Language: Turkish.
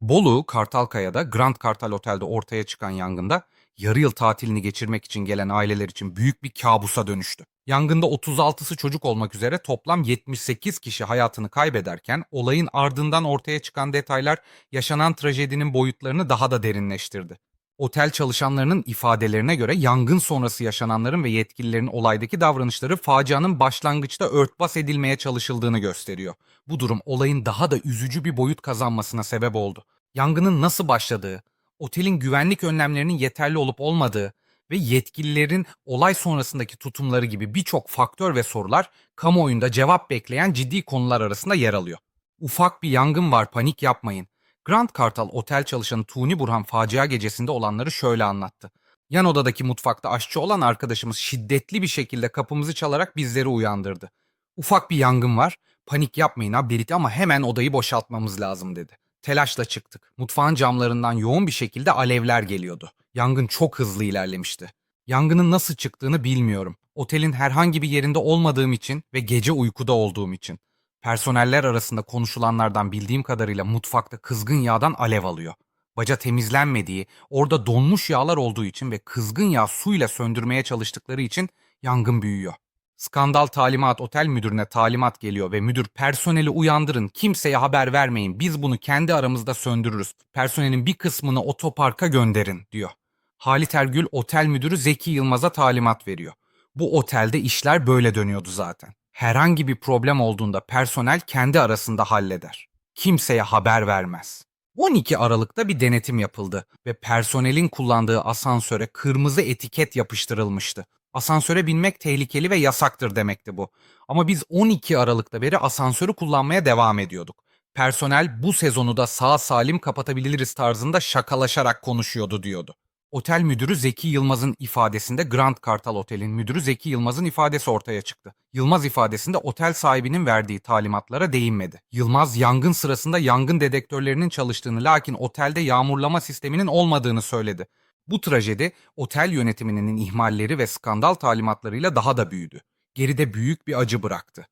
Bolu, Kartalkaya'da Grand Kartal Otel'de ortaya çıkan yangında yarı yıl tatilini geçirmek için gelen aileler için büyük bir kabusa dönüştü. Yangında 36'sı çocuk olmak üzere toplam 78 kişi hayatını kaybederken olayın ardından ortaya çıkan detaylar yaşanan trajedinin boyutlarını daha da derinleştirdi. Otel çalışanlarının ifadelerine göre yangın sonrası yaşananların ve yetkililerin olaydaki davranışları facianın başlangıçta örtbas edilmeye çalışıldığını gösteriyor. Bu durum olayın daha da üzücü bir boyut kazanmasına sebep oldu. Yangının nasıl başladığı, otelin güvenlik önlemlerinin yeterli olup olmadığı ve yetkililerin olay sonrasındaki tutumları gibi birçok faktör ve sorular kamuoyunda cevap bekleyen ciddi konular arasında yer alıyor. Ufak bir yangın var panik yapmayın. Grand Kartal otel çalışanı Tuni Burhan facia gecesinde olanları şöyle anlattı. Yan odadaki mutfakta aşçı olan arkadaşımız şiddetli bir şekilde kapımızı çalarak bizleri uyandırdı. Ufak bir yangın var, panik yapmayın ha Berit ama hemen odayı boşaltmamız lazım dedi. Telaşla çıktık. Mutfağın camlarından yoğun bir şekilde alevler geliyordu. Yangın çok hızlı ilerlemişti. Yangının nasıl çıktığını bilmiyorum. Otelin herhangi bir yerinde olmadığım için ve gece uykuda olduğum için. Personeller arasında konuşulanlardan bildiğim kadarıyla mutfakta kızgın yağdan alev alıyor. Baca temizlenmediği, orada donmuş yağlar olduğu için ve kızgın yağ suyla söndürmeye çalıştıkları için yangın büyüyor. Skandal talimat otel müdürüne talimat geliyor ve müdür personeli uyandırın, kimseye haber vermeyin, biz bunu kendi aramızda söndürürüz. Personelin bir kısmını otoparka gönderin diyor. Halit Ergül otel müdürü Zeki Yılmaz'a talimat veriyor. Bu otelde işler böyle dönüyordu zaten. Herhangi bir problem olduğunda personel kendi arasında halleder. Kimseye haber vermez. 12 Aralık'ta bir denetim yapıldı ve personelin kullandığı asansöre kırmızı etiket yapıştırılmıştı. Asansöre binmek tehlikeli ve yasaktır demekti bu. Ama biz 12 Aralık'ta beri asansörü kullanmaya devam ediyorduk. Personel bu sezonu da sağ salim kapatabiliriz tarzında şakalaşarak konuşuyordu diyordu. Otel müdürü Zeki Yılmaz'ın ifadesinde Grand Kartal Otel'in müdürü Zeki Yılmaz'ın ifadesi ortaya çıktı. Yılmaz ifadesinde otel sahibinin verdiği talimatlara değinmedi. Yılmaz yangın sırasında yangın dedektörlerinin çalıştığını lakin otelde yağmurlama sisteminin olmadığını söyledi. Bu trajedi otel yönetiminin ihmalleri ve skandal talimatlarıyla daha da büyüdü. Geride büyük bir acı bıraktı.